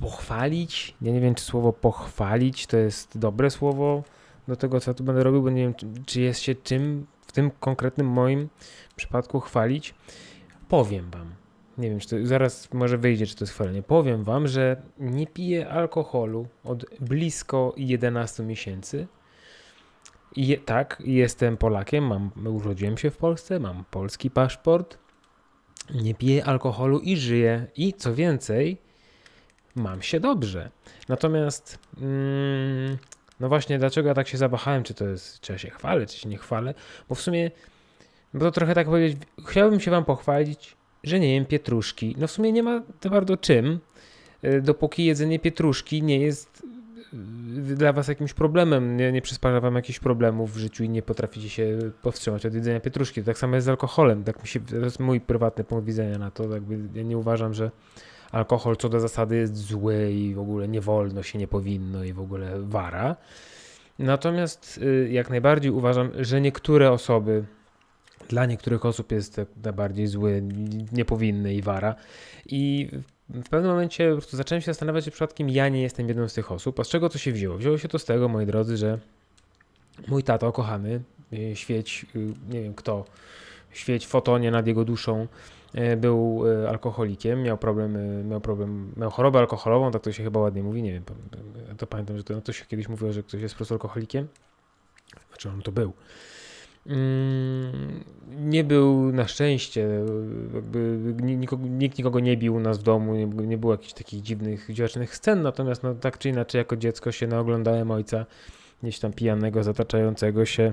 pochwalić. Ja nie wiem, czy słowo pochwalić to jest dobre słowo do tego, co tu będę robił, bo nie wiem, czy, czy jest się czym w tym konkretnym moim przypadku chwalić. Powiem wam. Nie wiem, czy to zaraz może wyjdzie, czy to jest chwalenie. Powiem wam, że nie piję alkoholu od blisko 11 miesięcy. Je, tak, jestem Polakiem, mam, urodziłem się w Polsce, mam polski paszport. Nie piję alkoholu i żyję. I co więcej, mam się dobrze. Natomiast, mm, no właśnie, dlaczego ja tak się zawahałem, czy to jest, czy ja się chwalę, czy się nie chwalę, bo w sumie, bo to trochę tak powiedzieć, chciałbym się wam pochwalić, że nie jem pietruszki. No w sumie nie ma to bardzo czym, y, dopóki jedzenie pietruszki nie jest y, dla was jakimś problemem, nie, nie przysparza wam jakichś problemów w życiu i nie potraficie się powstrzymać od jedzenia pietruszki. To tak samo jest z alkoholem. Tak mi się, to jest mój prywatny punkt widzenia na to. Jakby ja nie uważam, że alkohol co do zasady jest zły i w ogóle nie wolno się, nie powinno i w ogóle wara. Natomiast y, jak najbardziej uważam, że niektóre osoby, dla niektórych osób jest najbardziej zły, nie powinny i wara. I w pewnym momencie po zacząłem się zastanawiać, czy przypadkiem ja nie jestem jedną z tych osób. A z czego to się wzięło? Wzięło się to z tego, moi drodzy, że mój tato kochany, y, świeć, y, nie wiem kto, świeć fotonie nad jego duszą, był e, alkoholikiem, miał problem, e, miał problem, miał chorobę alkoholową, tak to się chyba ładnie mówi, nie wiem, to pamiętam, że to, no to się kiedyś mówiło, że ktoś jest po prostu alkoholikiem, znaczy on to był. Mm, Nie był na szczęście, nikogo, nikt nikogo nie bił u nas w domu, nie, nie było jakichś takich dziwnych, dziwacznych scen, natomiast no, tak czy inaczej jako dziecko się naoglądałem ojca gdzieś tam pijanego, zataczającego się,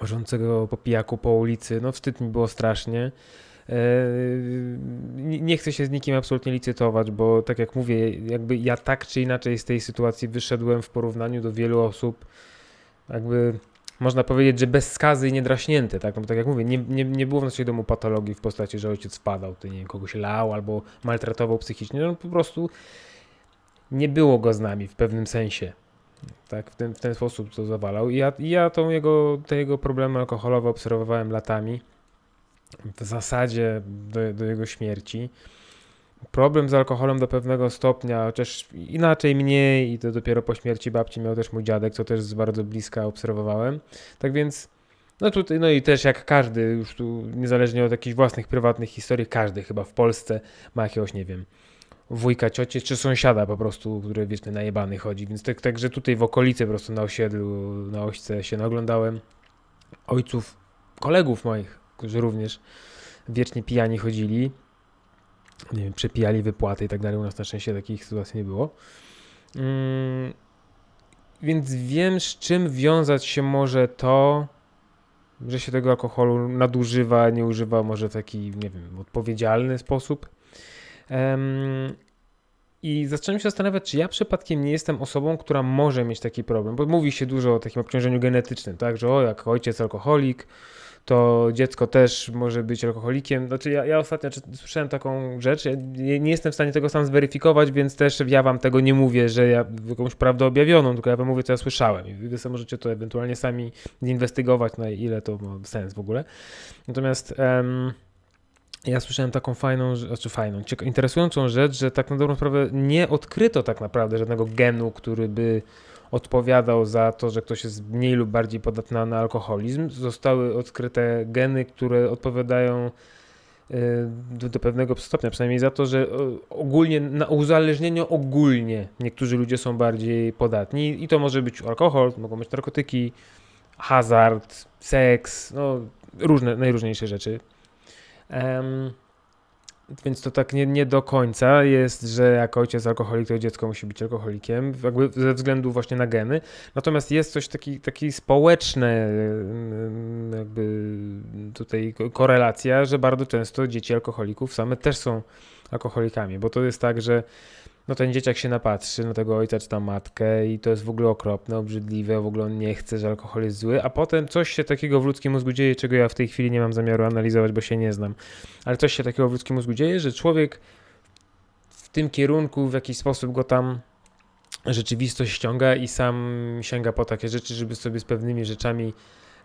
łożącego po pijaku po ulicy, no wstyd mi było strasznie. E, Nie chcę się z nikim absolutnie licytować, bo tak jak mówię, jakby ja tak czy inaczej z tej sytuacji wyszedłem w porównaniu do wielu osób, jakby można powiedzieć, że bez skazy i niedraśnięty, tak? No tak jak mówię, nie, nie, nie było w naszej domu patologii w postaci, że ojciec wpadał, to nie wiem, kogoś lał albo maltretował psychicznie, no po prostu nie było go z nami w pewnym sensie. Tak, w ten, w ten sposób to zawalał. I ja, ja tą jego, te jego problemy alkoholowe obserwowałem latami. W zasadzie do, do jego śmierci. Problem z alkoholem do pewnego stopnia, chociaż inaczej mniej, i to dopiero po śmierci babci miał też mój dziadek, co też z bardzo bliska obserwowałem. Tak więc, no tutaj, no i też jak każdy, już tu niezależnie od jakichś własnych prywatnych historii, każdy chyba w Polsce ma jakiegoś, nie wiem, wujka, ciocie czy sąsiada po prostu, który wieczny najebany chodzi. Więc tak, także tutaj w okolicy po prostu na osiedlu, na ośce się naglądałem ojców, kolegów moich, którzy również wiecznie pijani chodzili. Nie wiem, przepijali wypłaty i tak dalej. U nas na szczęście takich sytuacji nie było. Mm, więc wiem, z czym wiązać się może to, że się tego alkoholu nadużywa, nie używa może w taki, nie wiem, odpowiedzialny sposób. Em, I zacząłem się zastanawiać, czy ja przypadkiem nie jestem osobą, która może mieć taki problem, bo mówi się dużo o takim obciążeniu genetycznym, tak, że o, jak ojciec alkoholik, to dziecko też może być alkoholikiem. Znaczy, ja, ja ostatnio słyszałem taką rzecz, ja nie, nie jestem w stanie tego sam zweryfikować, więc też ja wam tego nie mówię, że ja jakąś prawdę objawioną, tylko ja wam mówię, co ja słyszałem. I wy sobie możecie to ewentualnie sami zinwestygować, na ile to ma sens w ogóle. Natomiast... em, ja słyszałem taką fajną, znaczy fajną, interesującą rzecz, że tak na dobrą sprawę nie odkryto tak naprawdę żadnego genu, który by odpowiadał za to, że ktoś jest mniej lub bardziej podatny na alkoholizm. Zostały odkryte geny, które odpowiadają y, do, do pewnego stopnia, przynajmniej za to, że y, ogólnie, na uzależnieniu ogólnie niektórzy ludzie są bardziej podatni i to może być alkohol, mogą być narkotyki, hazard, seks, no różne, najróżniejsze rzeczy. Em, więc to tak nie, nie do końca jest, że jak ojciec alkoholik, to dziecko musi być alkoholikiem, jakby ze względu właśnie na geny. Natomiast jest coś taki, taki społeczne, em, jakby tutaj ko- korelacja, że bardzo często dzieci alkoholików same też są alkoholikami, bo to jest tak, że no ten dzieciak się napatrzy na tego ojca czy tam matkę i to jest w ogóle okropne, obrzydliwe, w ogóle on nie chce, że alkohol jest zły, a potem coś się takiego w ludzkim mózgu dzieje, czego ja w tej chwili nie mam zamiaru analizować, bo się nie znam, ale coś się takiego w ludzkim mózgu dzieje, że człowiek w tym kierunku w jakiś sposób go tam rzeczywistość ściąga i sam sięga po takie rzeczy, żeby sobie z pewnymi rzeczami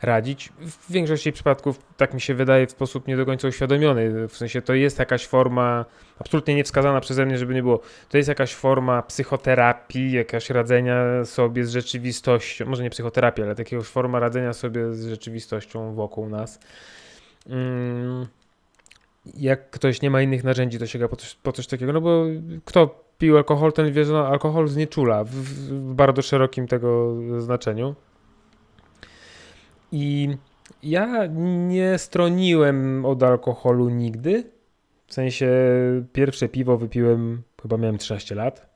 radzić. W większości przypadków, tak mi się wydaje, w sposób nie do końca uświadomiony. W sensie to jest jakaś forma, absolutnie niewskazana przeze mnie, żeby nie było, to jest jakaś forma psychoterapii, jakaś radzenia sobie z rzeczywistością, może nie psychoterapia, ale takiego forma radzenia sobie z rzeczywistością wokół nas. Mm, jak ktoś nie ma innych narzędzi, to sięga po coś, po coś takiego, no bo kto pił alkohol, ten wie, że no, alkohol znieczula w, w bardzo szerokim tego znaczeniu. I ja nie stroniłem od alkoholu nigdy. W sensie pierwsze piwo wypiłem, chyba miałem 13 lat.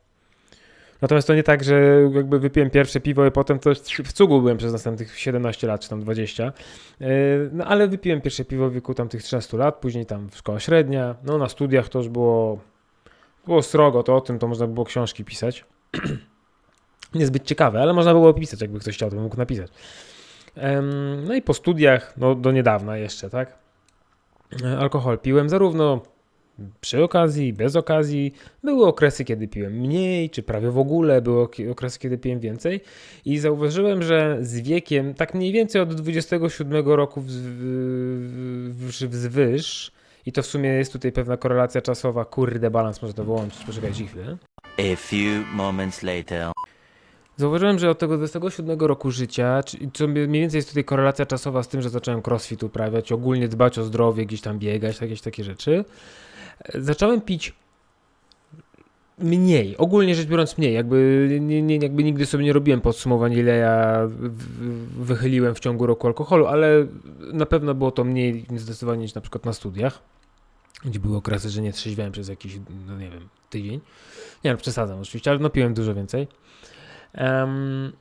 Natomiast to nie tak, że jakby wypiłem pierwsze piwo i potem to w cugu byłem przez następnych 17 lat, czy tam 20. Yy, No ale wypiłem pierwsze piwo w wieku tam tych 13 lat, później tam szkoła średnia. No na studiach to już było, było srogo, to o tym to można było książki pisać. Niezbyt ciekawe, ale można było pisać, jakby ktoś chciał, to mógł napisać. No i po studiach, no do niedawna jeszcze, tak? E, Alkohol piłem zarówno przy okazji, bez okazji. Były okresy, kiedy piłem mniej, czy prawie w ogóle, były ok- okresy, kiedy piłem więcej. I zauważyłem, że z wiekiem, tak mniej więcej od 27 roku wzwyż, i to w sumie jest tutaj pewna korelacja czasowa, kurde, balans można to wyłączyć, poczekajcie chwilę. A few moments later. Zauważyłem, że od tego 27 roku życia, co mniej więcej jest tutaj korelacja czasowa z tym, że zacząłem crossfit uprawiać, ogólnie dbać o zdrowie, gdzieś tam biegać, jakieś takie rzeczy, e, zacząłem pić mniej, ogólnie rzecz biorąc mniej, jakby, nie, nie, jakby nigdy sobie nie robiłem podsumowań, ile ja wychyliłem w ciągu roku alkoholu, ale na pewno było to mniej zdecydowanie niż na przykład na studiach, gdzie były okresy, że nie trzeźwiałem przez jakiś, no nie wiem, tydzień. Nie no, przesadzam oczywiście, ale no piłem dużo więcej. Em,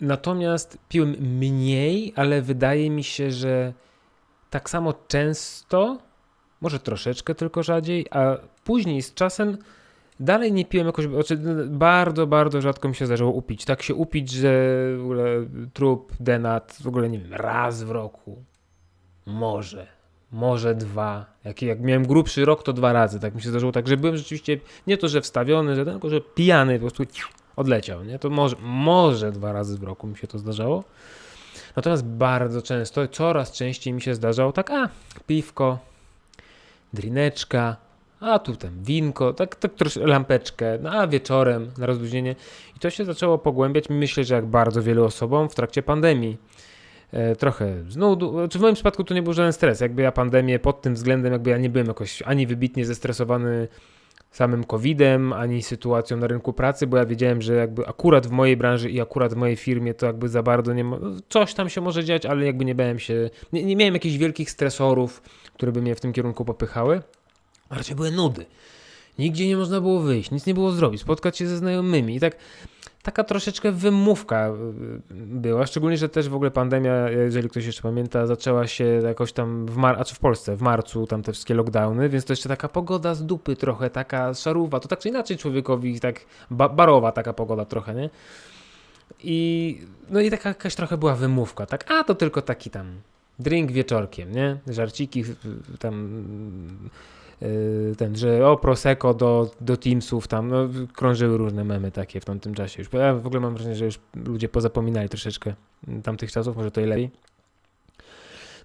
natomiast piłem mniej, ale wydaje mi się, że tak samo często, może troszeczkę tylko rzadziej, a później z czasem dalej nie piłem jakoś, znaczy bardzo, bardzo rzadko mi się zdarzyło upić. Tak się upić, że w ogóle trup, denat, w ogóle nie wiem, raz w roku. Może. Może dwa. Jak, jak miałem grubszy rok, to dwa razy. Tak mi się zdarzyło. Tak, że byłem rzeczywiście nie to, że wstawiony, że tylko, że pijany po prostu odleciał, nie? To może, może dwa razy w roku mi się to zdarzało. Natomiast bardzo często, coraz częściej mi się zdarzało tak, a piwko, drineczka, a tu tam winko, tak, tak troszkę lampeczkę, no a wieczorem na rozluźnienie. I to się zaczęło pogłębiać, myślę, że jak bardzo wielu osobom w trakcie pandemii. E, trochę z nudu, czy w moim przypadku to nie był żaden stres, jakby ja pandemię pod tym względem, jakby ja nie byłem jakoś ani wybitnie zestresowany samym COVID-em, ani sytuacją na rynku pracy, bo ja wiedziałem, że jakby akurat w mojej branży i akurat w mojej firmie to jakby za bardzo nie ma, coś tam się może dziać, ale jakby nie bałem się, nie, nie miałem jakichś wielkich stresorów, które by mnie w tym kierunku popychały, a raczej były nudy. Nigdzie nie można było wyjść, nic nie było zrobić, spotkać się ze znajomymi i tak taka troszeczkę wymówka y, była, szczególnie, że też w ogóle pandemia, jeżeli ktoś jeszcze pamięta, zaczęła się jakoś tam w mar- a czy w Polsce, w marcu, tam te wszystkie lockdowny, więc to jeszcze taka pogoda z dupy trochę, taka szaruwa, to tak czy inaczej człowiekowi tak ba- barowa taka pogoda trochę, nie? I no i taka jakaś trochę była wymówka, tak, a to tylko taki tam drink wieczorkiem, nie? Żarciki tam ten, że o Prosecco do, do Teamsów tam, no krążyły różne memy takie w tamtym czasie już. Ja w ogóle mam wrażenie, że już ludzie pozapominali troszeczkę tamtych czasów, może to i lepiej.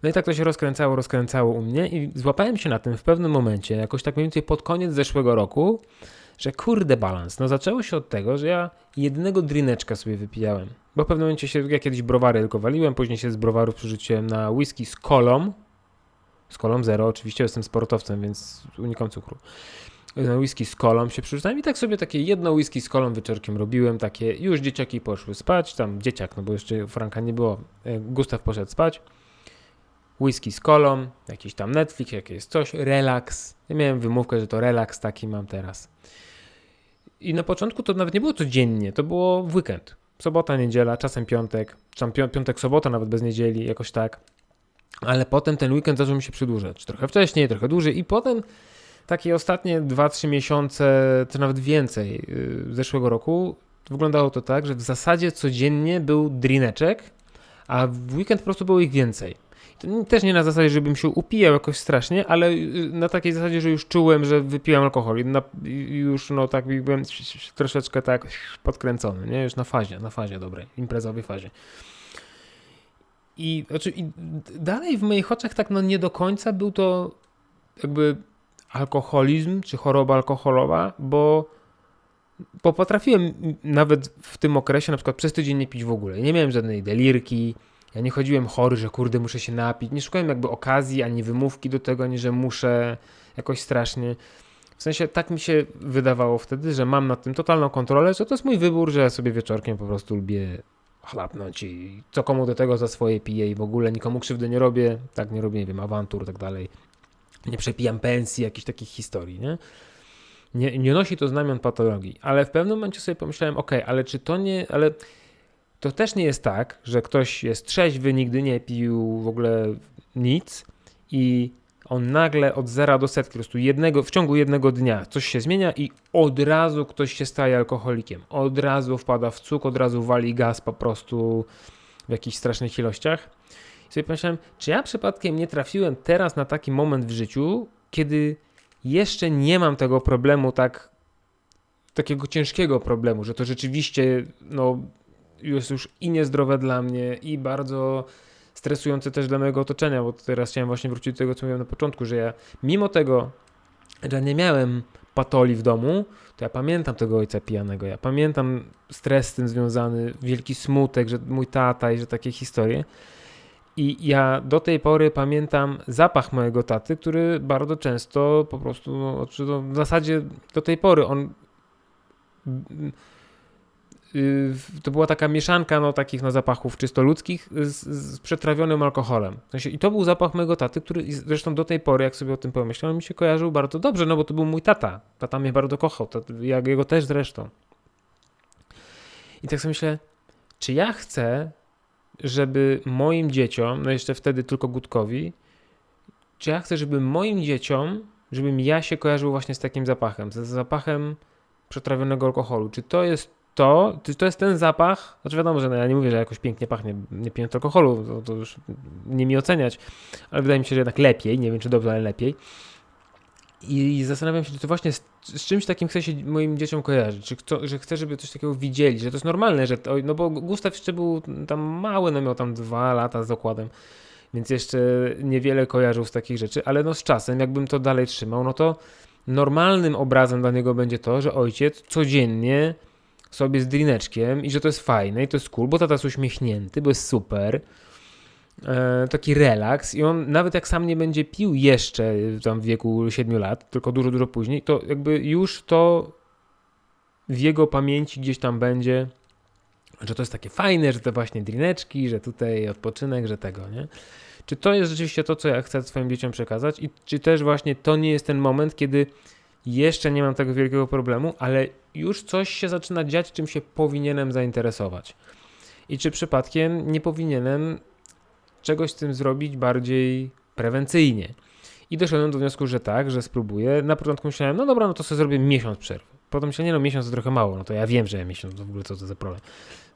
No i tak to się rozkręcało, rozkręcało u mnie i złapałem się na tym w pewnym momencie, jakoś tak mniej więcej pod koniec zeszłego roku, że kurde balans. No zaczęło się od tego, że ja jednego drineczka sobie wypijałem. Bo w pewnym momencie się, kiedyś browary tylko waliłem, później się z browarów przerzuciłem na whisky z kolą. Z kolą zero, oczywiście jestem sportowcem, więc unikam cukru. Na whisky z kolą się przerzucałem i tak sobie takie jedno whisky z kolą wieczorkiem robiłem, takie już dzieciaki poszły spać, tam dzieciak, no bo jeszcze Franka nie było, e, Gustaw poszedł spać. Whisky z kolą, jakiś tam Netflix, jakieś coś, relaks. Ja miałem wymówkę, że to relaks taki mam teraz. I na początku to nawet nie było codziennie, to było w weekend. Sobota, niedziela, czasem piątek, pią- piątek, sobota, nawet bez niedzieli, jakoś tak. Ale potem ten weekend zaczął mi się przedłużać. Trochę wcześniej, trochę dłużej i potem takie ostatnie 2-3 miesiące, czy nawet więcej yy, zeszłego roku wyglądało to tak, że w zasadzie codziennie był drineczek, a w weekend po prostu było ich więcej. Też nie na zasadzie, żebym się upijał jakoś strasznie, ale y, na takiej zasadzie, że już czułem, że wypiłem alkohol już no tak byłem troszeczkę tak podkręcony, nie? Już na fazie, na fazie dobrej, imprezowej fazie. I, znaczy, i dalej w moich oczach tak no nie do końca był to jakby alkoholizm czy choroba alkoholowa, bo, bo potrafiłem nawet w tym okresie na przykład przez tydzień nie pić w ogóle. Nie miałem żadnej delirki, ja nie chodziłem chory, że kurde muszę się napić, nie szukałem jakby okazji ani wymówki do tego, ani że muszę jakoś strasznie. W sensie tak mi się wydawało wtedy, że mam nad tym totalną kontrolę, że to jest mój wybór, że ja sobie wieczorkiem po prostu lubię chlapnąć i co komu do tego za swoje piję i w ogóle nikomu krzywdy nie robię, tak nie robię, nie wiem, awantur tak dalej. Nie przepijam pensji, jakichś takich historii, nie? Nie, nie nosi to znamion patologii, ale w pewnym momencie sobie pomyślałem, ok, ale czy to nie, ale to też nie jest tak, że ktoś jest trzeźwy, nigdy nie pił w ogóle nic i on nagle od zera do setki, po prostu jednego, w ciągu jednego dnia coś się zmienia i od razu ktoś się staje alkoholikiem. Od razu wpada w cuk, od razu wali gaz po prostu w jakichś strasznych ilościach. I sobie pomyślałem, czy ja przypadkiem nie trafiłem teraz na taki moment w życiu, kiedy jeszcze nie mam tego problemu tak, takiego ciężkiego problemu, że to rzeczywiście no, jest już i niezdrowe dla mnie, i bardzo stresujące też dla mojego otoczenia, bo teraz chciałem właśnie wrócić do tego, co mówiłem na początku, że ja mimo tego, że nie miałem patoli w domu, to ja pamiętam tego ojca pijanego, ja pamiętam stres z tym związany, wielki smutek, że mój tata i że takie historie. I ja do tej pory pamiętam zapach mojego taty, który bardzo często po prostu, no, czy to w zasadzie do tej pory on to była taka mieszanka no, takich no, zapachów czysto ludzkich z, z przetrawionym alkoholem. W sensie, I to był zapach mojego taty, który zresztą do tej pory, jak sobie o tym pomyślałem, mi się kojarzył bardzo dobrze, no bo to był mój tata. Tata mnie bardzo kochał, tata, jego też zresztą. I tak sobie myślę, czy ja chcę, żeby moim dzieciom, no jeszcze wtedy tylko Gutkowi, czy ja chcę, żeby moim dzieciom, żebym ja się kojarzył właśnie z takim zapachem, z zapachem przetrawionego alkoholu. Czy to jest to, to jest ten zapach? Znaczy wiadomo, że no ja nie mówię, że jakoś pięknie pachnie, nie pijąc alkoholu, to, to już nie mi oceniać, ale wydaje mi się, że jednak lepiej, nie wiem czy dobrze, ale lepiej. I zastanawiam się, czy to właśnie z, z czymś takim chcę się moim dzieciom kojarzyć, czy że chcę, żeby coś takiego widzieli, że to jest normalne, że to, no bo Gustaw jeszcze był tam mały, no miał tam dwa lata z okładem, więc jeszcze niewiele kojarzył z takich rzeczy, ale no z czasem, jakbym to dalej trzymał, no to normalnym obrazem dla niego będzie to, że ojciec codziennie sobie z drineczkiem i że to jest fajne i to jest cool, bo tata jest uśmiechnięty, bo jest super. E, taki relaks i on nawet jak sam nie będzie pił jeszcze tam w wieku 7 lat, tylko dużo, dużo później, to jakby już to w jego pamięci gdzieś tam będzie, że to jest takie fajne, że to właśnie drineczki, że tutaj odpoczynek, że tego, nie? Czy to jest rzeczywiście to, co ja chcę swoim dzieciom przekazać i czy też właśnie to nie jest ten moment, kiedy jeszcze nie mam tego wielkiego problemu, ale już coś się zaczyna dziać, czym się powinienem zainteresować. I czy przypadkiem nie powinienem czegoś z tym zrobić bardziej prewencyjnie. I doszedłem do wniosku, że tak, że spróbuję. Na początku myślałem, no dobra, no to sobie zrobię miesiąc przerwy. Potem myślałem, nie no, miesiąc to trochę mało, no to ja wiem, że ja miesiąc, to w ogóle co to za problem.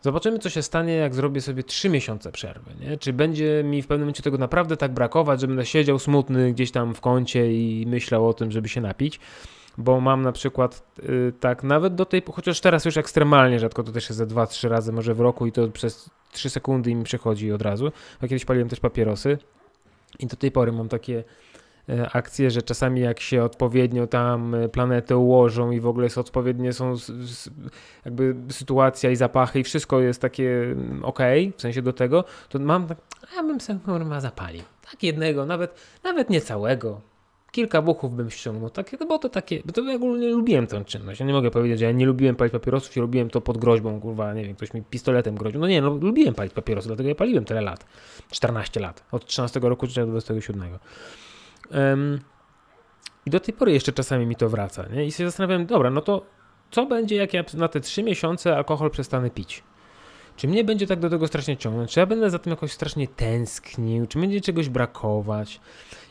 Zobaczymy, co się stanie, jak zrobię sobie trzy miesiące przerwy, nie? Czy będzie mi w pewnym momencie tego naprawdę tak brakować, że będę siedział smutny gdzieś tam w kącie i myślał o tym, żeby się napić, bo mam na przykład y, tak nawet do tej, chociaż teraz już ekstremalnie rzadko, to też jest ze dwa, trzy razy może w roku i to przez 3 sekundy mi przechodzi od razu, bo kiedyś paliłem też papierosy i do tej pory mam takie akcje, że czasami jak się odpowiednio tam e, planety ułożą i w ogóle jest odpowiednie są jakby sytuacja i zapachy i wszystko jest takie ok, w sensie do tego, to mam tak, a ja bym sobie kurwa zapalił. Tak jednego, nawet, nawet nie całego. Kilka buchów bym ściągnął, takie, bo to takie, bo to ja ogólnie lubiłem tę czynność. Ja nie mogę powiedzieć, że ja nie lubiłem palić papierosów i robiłem to pod groźbą, kurwa, nie wiem, ktoś mi pistoletem groził. No nie, no lubiłem palić papierosy, dlatego ja paliłem tyle lat. 14 lat. Od 13 roku czy do 27. Um, I do tej pory jeszcze czasami mi to wraca, nie? I się zastanawiam, dobra, no to co będzie, jak ja na te 3 miesiące alkohol przestanę pić? Czy mnie będzie tak do tego strasznie ciągnąć? Czy ja będę za tym jakoś strasznie tęsknił? Czy będzie czegoś brakować?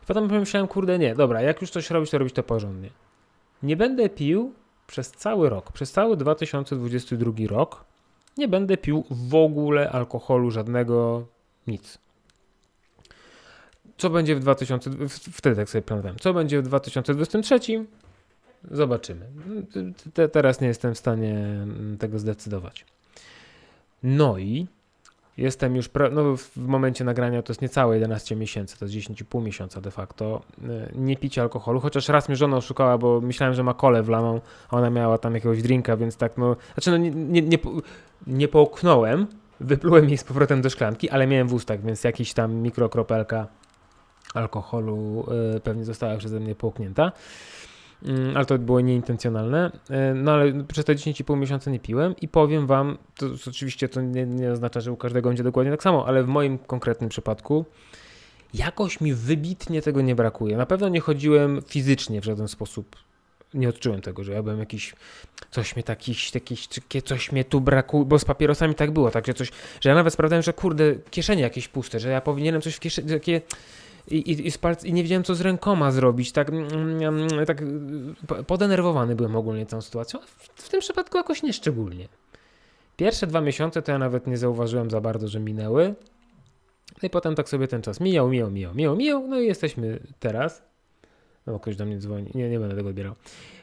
I potem pomyślałem, kurde, nie, dobra, jak już coś robić, to robić to porządnie. Nie będę pił przez cały rok, przez cały 2022 rok. Nie będę pił w ogóle alkoholu, żadnego, nic. Co będzie w 2000, w- wtedy tak sobie planowałem, co będzie w 2023? Zobaczymy. Te, teraz nie jestem w stanie mm, tego zdecydować. No i jestem już, pra- no w momencie nagrania to jest niecałe 11 miesięcy, to jest 10,5 miesiąca de facto, y, nie picie alkoholu, chociaż raz mnie żona oszukała, bo myślałem, że ma kolę wlaną, a ona miała tam jakiegoś drinka, więc tak no, znaczy no nie, nie, nie, nie połknąłem, wyplułem jej z powrotem do szklanki, ale miałem w ustach, więc jakiś tam mikrokropelka alkoholu y, pewnie została przeze mnie połknięta. Mm, ale to było nieintencjonalne. E, No ale przez te 10,5 miesiąca nie piłem i powiem wam, to oczywiście to nie, nie oznacza, że u każdego będzie dokładnie tak samo, ale w moim konkretnym przypadku jakoś mi wybitnie tego nie brakuje. Na pewno nie chodziłem fizycznie w żaden sposób. Nie odczułem tego, że ja byłem jakiś, coś mnie takiś, jakiś, coś mnie tu brakuje, bo z papierosami tak było, tak, że coś, że ja nawet sprawdzałem, że kurde, kieszenie jakieś puste, że ja powinienem coś w kieszeni, takie, i, i, i, nie wiedziałem, co z rękoma zrobić. Tak, mm, mm, tak y, po- podenerwowany byłem ogólnie tą sytuacją. W, w tym przypadku jakoś nieszczególnie. Pierwsze dwa miesiące to ja nawet nie zauważyłem za bardzo, że minęły. No i potem tak sobie ten czas mijał, mijał, mijał, mijał, mijał. No i jesteśmy teraz. No ktoś do mnie dzwoni. Nie, nie będę tego odbierał.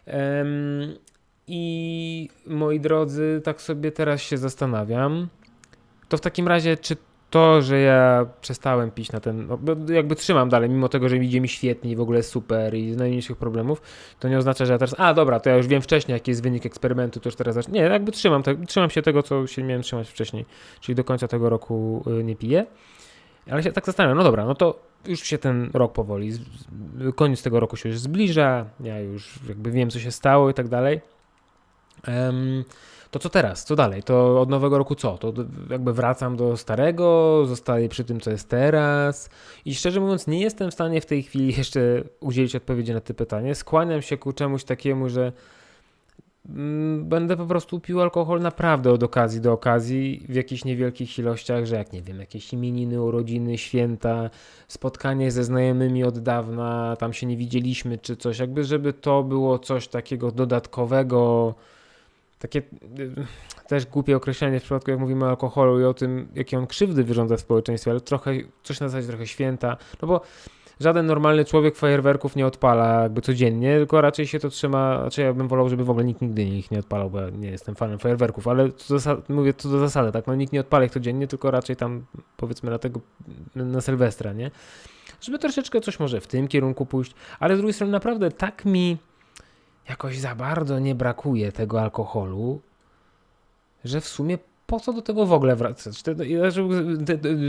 Em, I moi drodzy, tak sobie teraz się zastanawiam. To w takim razie, czy to, że ja przestałem pić na ten, no, jakby trzymam dalej, mimo tego, że idzie mi świetnie i w ogóle super i z najmniejszych problemów, to nie oznacza, że ja teraz, a dobra, to ja już wiem wcześniej, jaki jest wynik eksperymentu, to już teraz. Nie, jakby trzymam, te, trzymam się tego, co się miałem trzymać wcześniej, czyli do końca tego roku y, nie piję. Ale się tak zastanawiam, no dobra, no to już się ten rok powoli, koniec tego roku się już zbliża, ja już jakby wiem, co się stało i tak dalej. Em, to co teraz? Co dalej? To od nowego roku co? To jakby wracam do starego, zostaję przy tym, co jest teraz. I szczerze mówiąc, nie jestem w stanie w tej chwili jeszcze udzielić odpowiedzi na to pytanie. Skłaniam się ku czemuś takiemu, że mm, będę po prostu pił alkohol naprawdę od okazji do okazji w jakichś niewielkich ilościach, że jak nie wiem, jakieś imieniny, urodziny, święta, spotkanie ze znajomymi od dawna, tam się nie widzieliśmy czy coś, jakby żeby to było coś takiego dodatkowego, takie y, też głupie określenie w przypadku jak mówimy o alkoholu i o tym, jakie on krzywdy wyrządza w społeczeństwie, ale trochę, coś na zasadzie trochę święta, no bo żaden normalny człowiek fajerwerków nie odpala jakby codziennie, tylko raczej się to trzyma, znaczy ja bym wolał, żeby w ogóle nikt nigdy ich nie odpalał, bo ja nie jestem fanem fajerwerków, ale mówię co do zasady, tak, no nikt nie odpala ich codziennie, tylko raczej tam powiedzmy na tego, na Sylwestra, nie? Żeby troszeczkę coś może w tym kierunku pójść, ale z drugiej strony naprawdę tak mi jakoś za bardzo nie brakuje tego alkoholu, że w sumie po co do tego w ogóle wracać? Te,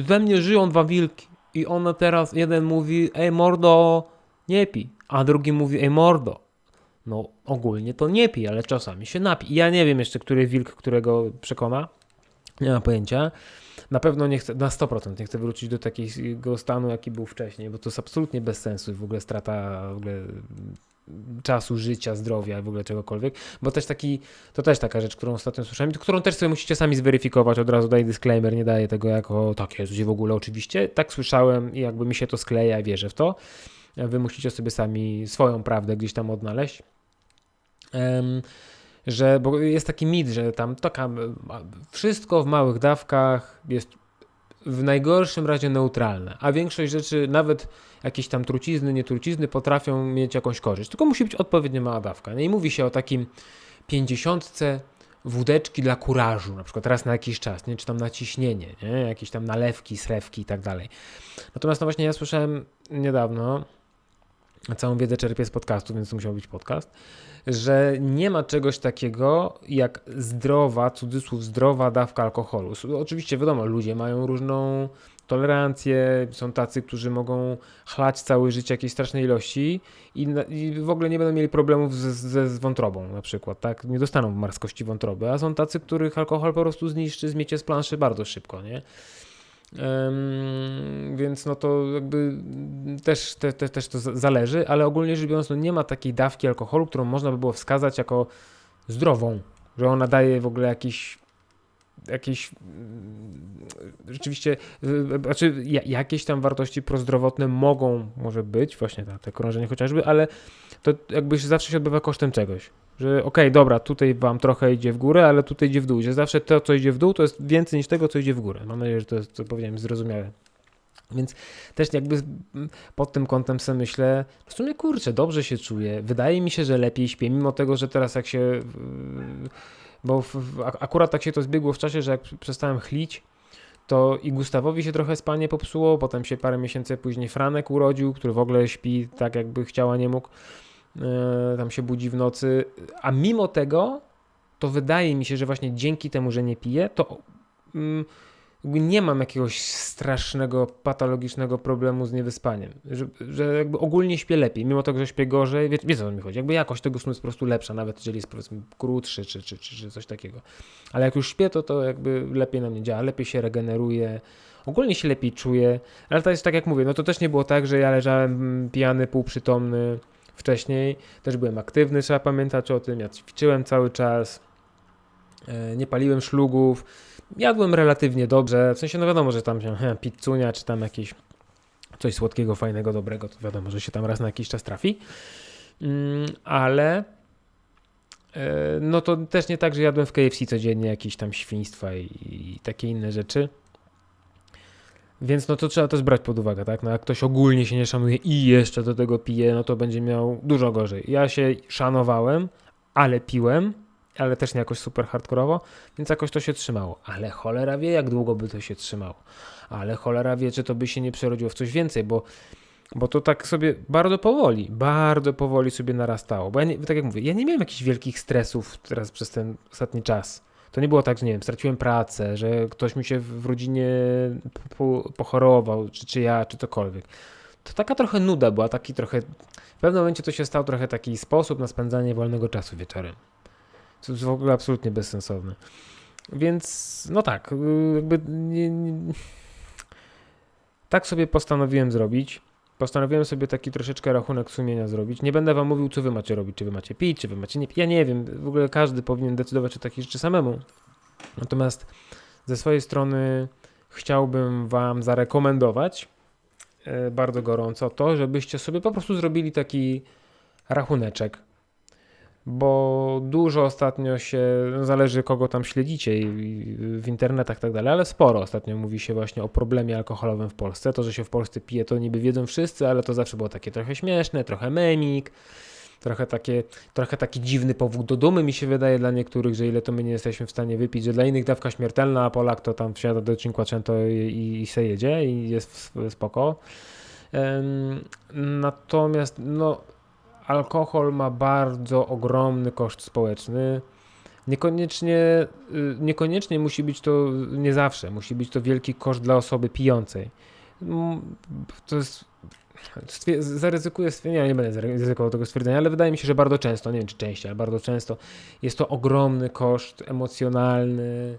we mnie żyją dwa wilki i one teraz, jeden mówi, ej mordo, nie pij, a drugi mówi, ej mordo, no ogólnie to nie pij, ale czasami się napij. I ja nie wiem jeszcze, który wilk, którego przekona, nie mam pojęcia. Na pewno nie chcę, na 100% nie chcę wrócić do takiego stanu, jaki był wcześniej, bo to jest absolutnie bez sensu i w ogóle strata w ogóle czasu, życia, zdrowia i w ogóle czegokolwiek, bo też taki, to też taka rzecz, którą ostatnio słyszałem, którą też sobie musicie sami zweryfikować, od razu daję disclaimer, nie daję tego jako takie w ogóle oczywiście, tak słyszałem i jakby mi się to skleja, wierzę w to, wy musicie sobie sami swoją prawdę gdzieś tam odnaleźć. Em, że, bo jest taki mit, że tam taka, wszystko w małych dawkach jest w najgorszym razie neutralne, a większość rzeczy, nawet jakieś tam trucizny, nietrucizny potrafią mieć jakąś korzyść, tylko musi być odpowiednio mała dawka. No i mówi się o takim pięćdziesiątce wódeczki dla kurażu, na przykład raz na jakiś czas, nie? czy tam na ciśnienie, nie? jakieś tam nalewki, srewki i tak dalej. Natomiast no właśnie ja słyszałem niedawno, całą wiedzę czerpię z podcastu, więc to musiał być podcast, że nie ma czegoś takiego jak zdrowa, cudzysłów zdrowa dawka alkoholu. Oczywiście wiadomo, ludzie mają różną tolerancję, są tacy, którzy mogą chlać całe życie jakiejś strasznej ilości i, i w ogóle nie będą mieli problemów ze, ze z wątrobą na przykład, tak? Nie dostaną marskości wątroby, a są tacy, których alkohol po prostu zniszczy, zmiecie z planszy bardzo szybko, nie? Em, więc no to jakby też, te, te, też to za- zależy, ale ogólnie rzecz biorąc, no nie ma takiej dawki alkoholu, którą można by było wskazać jako zdrową, że ona daje w ogóle jakiś jakieś mm, rzeczywiście, y, znaczy ja- jakieś tam wartości prozdrowotne mogą może być, właśnie ta, te krążenie chociażby, ale to jakby się zawsze się odbywa kosztem czegoś. Że okej, dobra, tutaj wam trochę idzie w górę, ale tutaj idzie w dół. Że zawsze to, co idzie w dół, to jest więcej niż tego, co idzie w górę. Mam nadzieję, że to jest, co powiedziałem, zrozumiałe. Więc też jakby pod tym kątem sobie myślę, w sumie kurczę, dobrze się czuję. Wydaje mi się, że lepiej śpię, mimo tego, że teraz jak się. yy, Bo w, w, ak- akurat tak się to zbiegło w czasie, że jak przestałem chlić, to i Gustawowi się trochę spanie popsuło, potem się parę miesięcy później Franek urodził, który w ogóle śpi tak jakby chciał, a nie mógł. Yy, tam się budzi w nocy. A mimo tego, to wydaje mi się, że właśnie dzięki temu, że nie piję, to jakby nie mam jakiegoś strasznego, patologicznego problemu z niewyspaniem. Że, że jakby ogólnie śpię lepiej, mimo tego, że śpię gorzej. Wie, wiecie o co mi chodzi? Jakby jakość tego snu jest po prostu lepsza, nawet jeżeli jest powiedzmy krótszy czy, czy, czy, czy coś takiego. Ale jak już śpię, to to jakby lepiej na mnie działa, lepiej się regeneruje. Ogólnie się lepiej czuję, ale to jest tak jak mówię, no to też nie było tak, że ja leżałem pijany, półprzytomny wcześniej. Też byłem aktywny, trzeba pamiętać o tym. Ja ćwiczyłem cały czas, e, nie paliłem szlugów, jadłem relatywnie dobrze. W sensie, no wiadomo, że tam się pizzunia, czy tam jakieś coś słodkiego, fajnego, dobrego, to wiadomo, że się tam raz na jakiś czas trafi. Mm, ale e, no to też nie tak, że jadłem w KFC codziennie jakieś tam świństwa i, i takie inne rzeczy. Więc no to trzeba też brać pod uwagę, tak? No jak ktoś ogólnie się nie szanuje i jeszcze do tego pije, no to będzie miał dużo gorzej. Ja się szanowałem, ale piłem, ale też nie jakoś super hardkorowo, więc jakoś to się trzymało. Ale cholera wie, jak długo by to się trzymało. Ale cholera wie, czy to by się nie przerodziło w coś więcej, bo, bo to tak sobie bardzo powoli, bardzo powoli sobie narastało. Bo ja nie, tak jak mówię, ja nie miałem jakichś wielkich stresów teraz przez ten ostatni czas. To nie było tak, że nie wiem, straciłem pracę, że ktoś mi się w rodzinie po, pochorował, czy, czy ja, czy cokolwiek. To taka trochę nuda była, taki trochę. W pewnym momencie to się stał trochę taki sposób na spędzanie wolnego czasu wieczorem. Co jest w ogóle absolutnie bezsensowne. Więc, no tak, y, jakby. Nie, nie, tak sobie postanowiłem zrobić. Postanowiłem sobie taki troszeczkę rachunek sumienia zrobić. Nie będę wam mówił, co wy macie robić. Czy wy macie pić, czy wy macie nie pić. Ja nie wiem. W ogóle każdy powinien decydować o takich rzeczy samemu. Natomiast ze swojej strony chciałbym wam zarekomendować e, bardzo gorąco to, żebyście sobie po prostu zrobili taki rachuneczek. Bo dużo ostatnio się, no zależy kogo tam śledzicie i- w internetach i tak dalej, ale sporo ostatnio mówi się właśnie o problemie alkoholowym w Polsce. To, że się w Polsce pije, to niby wiedzą wszyscy, ale to zawsze było takie trochę śmieszne, trochę memik, trochę, takie, trochę taki dziwny powód do dumy mi się wydaje dla niektórych, że ile to my nie jesteśmy w stanie wypić, że dla innych dawka śmiertelna, a Polak to tam wsiada do Cinquecento i, i, i se jedzie i jest spoko. Em, natomiast no, alkohol ma bardzo ogromny koszt społeczny. Niekoniecznie, y, niekoniecznie musi być to, nie zawsze, musi być to wielki koszt dla osoby pijącej. Mm, To jest, zaryzykuję stwierdzenie, nie będę zaryzykował tego stwierdzenia, ale wydaje mi się, że bardzo często, nie wiem czy częściej, ale bardzo często jest to ogromny koszt emocjonalny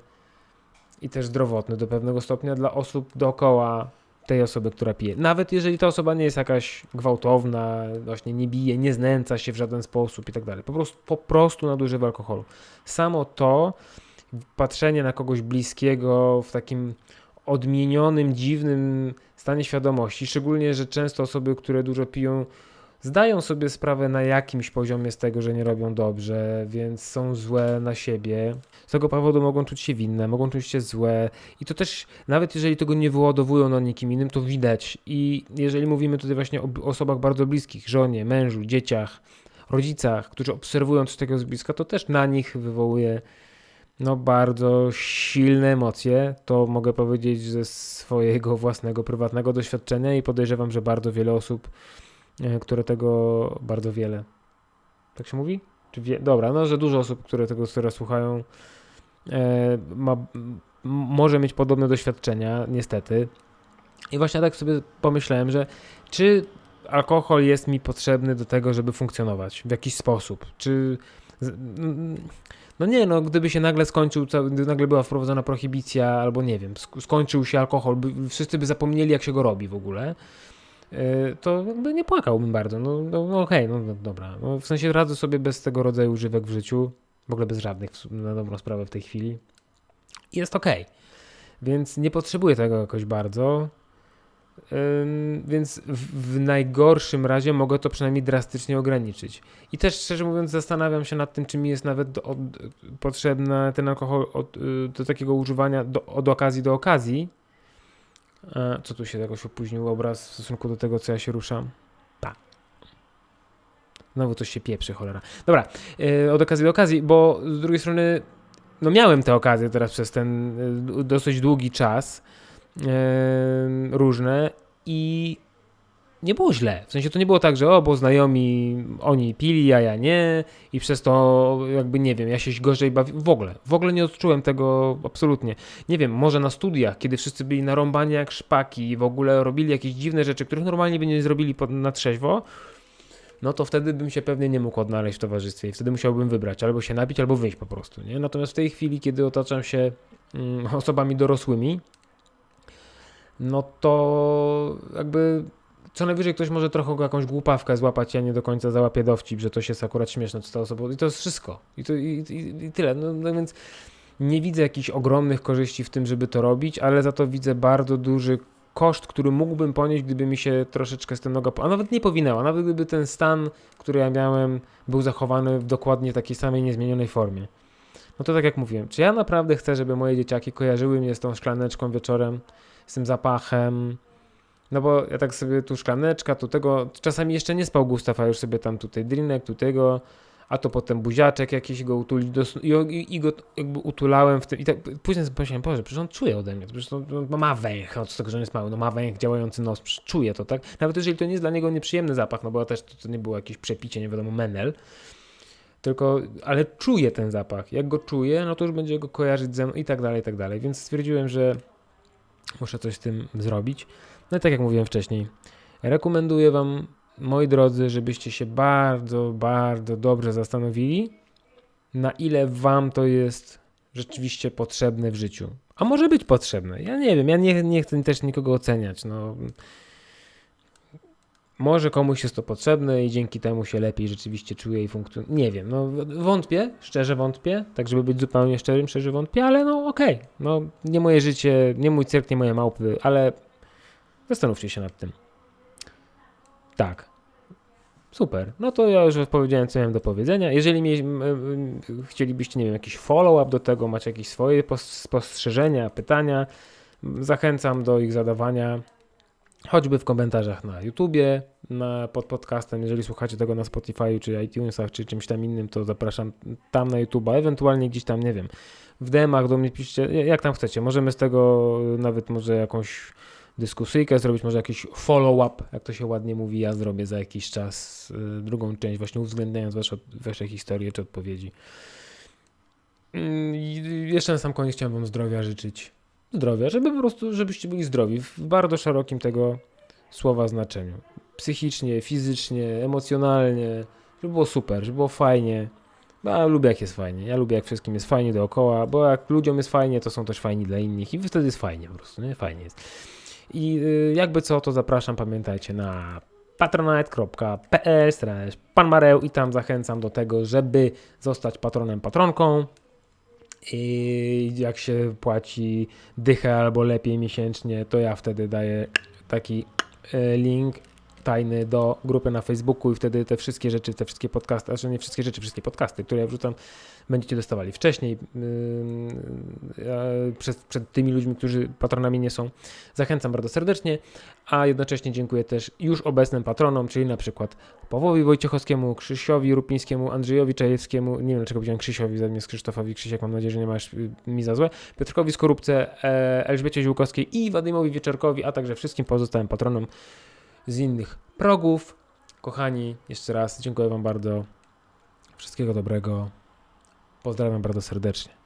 i też zdrowotny do pewnego stopnia dla osób dookoła tej osoby, która pije. Nawet jeżeli ta osoba nie jest jakaś gwałtowna, właśnie nie bije, nie znęca się w żaden sposób i tak dalej. Po prostu, po prostu nadużywa alkoholu. Samo to, patrzenie na kogoś bliskiego w takim odmienionym, dziwnym stanie świadomości, szczególnie, że często osoby, które dużo piją, zdają sobie sprawę na jakimś poziomie z tego, że nie robią dobrze, więc są złe na siebie. Z tego powodu mogą czuć się winne, mogą czuć się złe i to też, nawet jeżeli tego nie wyładowują na nikim innym, to widać. I jeżeli mówimy tutaj właśnie o osobach bardzo bliskich, żonie, mężu, dzieciach, rodzicach, którzy obserwują coś takiego z bliska, to też na nich wywołuje no bardzo silne emocje. To mogę powiedzieć ze swojego własnego, prywatnego doświadczenia i podejrzewam, że bardzo wiele osób, które tego, bardzo wiele, tak się mówi? Czy wie, dobra, no, że dużo osób, które tego teraz słuchają, e, ma, może mieć podobne doświadczenia, niestety. I właśnie tak sobie pomyślałem, że czy alkohol jest mi potrzebny do tego, żeby funkcjonować w jakiś sposób? Czy. No nie, no gdyby się nagle skończył, gdyby nagle była wprowadzona prohibicja, albo nie wiem, sk- skończył się alkohol, by, wszyscy by zapomnieli, jak się go robi w ogóle, to jakby nie płakałbym bardzo. No, no, no okej, no, no dobra. No, w sensie radzę sobie bez tego rodzaju używek w życiu, w ogóle bez żadnych na dobrą sprawę w tej chwili. Jest ok. Więc nie potrzebuję tego jakoś bardzo. Ym, więc w, w najgorszym razie mogę to przynajmniej drastycznie ograniczyć. I też szczerze mówiąc zastanawiam się nad tym, czy mi jest nawet potrzebny ten alkohol od, y, do takiego używania do, od okazji do okazji. E, co tu się jakoś opóźnił obraz w stosunku do tego, co ja się ruszam? Tak. Znowu coś się pieprzy, cholera. Dobra, e, od okazji do okazji, bo z drugiej strony no miałem tę okazję teraz przez ten y, dosyć długi czas różne i nie było źle. W sensie to nie było tak, że o, bo znajomi oni pili, a ja nie i przez to jakby nie wiem, ja się gorzej bawię. W ogóle, w ogóle nie odczułem tego absolutnie. Nie wiem, może na studiach, kiedy wszyscy byli narąbani jak szpaki i w ogóle robili jakieś dziwne rzeczy, których normalnie by nie zrobili pod, na trzeźwo, no to wtedy bym się pewnie nie mógł odnaleźć w towarzystwie i wtedy musiałbym wybrać albo się napić, albo wyjść po prostu, nie? Natomiast w tej chwili, kiedy otaczam się mm, osobami dorosłymi, no to jakby co najwyżej ktoś może trochę jakąś głupawkę złapać, ja nie do końca załapię dowcip, że to się jest akurat śmieszne, co ta osoba, i to jest wszystko. I, to, i, i, i tyle. No, no więc nie widzę jakichś ogromnych korzyści w tym, żeby to robić, ale za to widzę bardzo duży koszt, który mógłbym ponieść, gdyby mi się troszeczkę z tym noga, a nawet nie powinęła, nawet gdyby ten stan, który ja miałem, był zachowany w dokładnie takiej samej niezmienionej formie. No to tak jak mówiłem, czy ja naprawdę chcę, żeby moje dzieciaki kojarzyły mnie z tą szklaneczką wieczorem, z tym zapachem, no bo ja tak sobie tu szklaneczka, tu tego, czasami jeszcze nie spał Gustaw, a już sobie tam tutaj drinek, tu tego, a to potem buziaczek jakiś go utulić do snu, i, i, i go jakby utulałem w tym, i tak później sobie pomyślałem, Boże, przecież on czuje ode mnie, przecież on, ma węch, z tego, że on jest mały, no ma węch, działający nos, czuje to, tak? Nawet jeżeli to nie jest dla niego nieprzyjemny zapach, no bo też to, to nie było jakieś przepicie, nie wiadomo, menel, tylko, ale czuje ten zapach, jak go czuje, no to już będzie go kojarzyć ze mną i tak dalej, i tak dalej, więc stwierdziłem, że muszę coś z tym zrobić. No i tak jak mówiłem wcześniej, rekomenduję Wam, moi drodzy, żebyście się bardzo, bardzo dobrze zastanowili, na ile Wam to jest rzeczywiście potrzebne w życiu. A może być potrzebne. Ja nie wiem, ja nie, nie chcę też nikogo oceniać. No. Może komuś jest to potrzebne i dzięki temu się lepiej rzeczywiście czuje i funkcjonuje. Nie wiem, no wątpię, szczerze wątpię, tak żeby być zupełnie szczerym, szczerze wątpię, ale no okej, no nie moje życie, nie mój cyrk, nie moje małpy, ale Zastanówcie się nad tym. Tak. Super. No to ja już powiedziałem, co miałem do powiedzenia. Jeżeli mie- m- m- chcielibyście, nie wiem, jakiś follow-up do tego, macie jakieś swoje pos- spostrzeżenia, pytania, zachęcam do ich zadawania. Choćby w komentarzach na YouTubie, na, pod podcastem. Jeżeli słuchacie tego na Spotify, czy iTunesach, czy czymś tam innym, to zapraszam tam na YouTube'a. Ewentualnie gdzieś tam, nie wiem, w DM-ach do mnie piszcie, jak tam chcecie. Możemy z tego nawet może jakąś dyskusyjkę, zrobić może jakiś follow-up, jak to się ładnie mówi, ja zrobię za jakiś czas y, drugą część, właśnie uwzględniając wasze, wasze historie czy odpowiedzi. Mm, jeszcze na sam koniec chciałem wam zdrowia życzyć. Zdrowia, żeby po prostu, żebyście byli zdrowi w bardzo szerokim tego słowa znaczeniu. Psychicznie, fizycznie, emocjonalnie, żeby było super, żeby było fajnie. Ja lubię jak jest fajnie. Ja lubię jak wszystkim jest fajnie dookoła, bo jak ludziom jest fajnie, to są też fajni dla innych i wtedy jest fajnie po prostu, nie? Fajnie jest. I y, jakby co, to zapraszam, pamiętajcie, na patronite.pl pan Mareł i tam zachęcam do tego, żeby zostać patronem, patronką. I jak się płaci dychę albo lepiej miesięcznie, to ja wtedy daję taki y, link tajny do grupy na Facebooku i wtedy te wszystkie rzeczy, te wszystkie podcasty, znaczy nie wszystkie rzeczy, wszystkie podcasty, które ja wrzucam, będziecie dostawali wcześniej yy, przed, przed tymi ludźmi, którzy patronami nie są. Zachęcam bardzo serdecznie, a jednocześnie dziękuję też już obecnym patronom, czyli na przykład Pawłowi Wojciechowskiemu, Krzysiowi Rupińskiemu, Andrzejowi Czajewskiemu, nie wiem dlaczego powiedziałem Krzysiowi zamiast Krzysztofowi Krzysiek, mam nadzieję, że nie masz y, mi za złe, Piotrkowi Skorupce, e, Elżbiecie Ziółkowskiej i Wadymowi Wieczorkowi, a także wszystkim pozostałym patronom z innych progów. Kochani, jeszcze raz dziękuję Wam bardzo. Wszystkiego dobrego. Pozdrawiam bardzo serdecznie.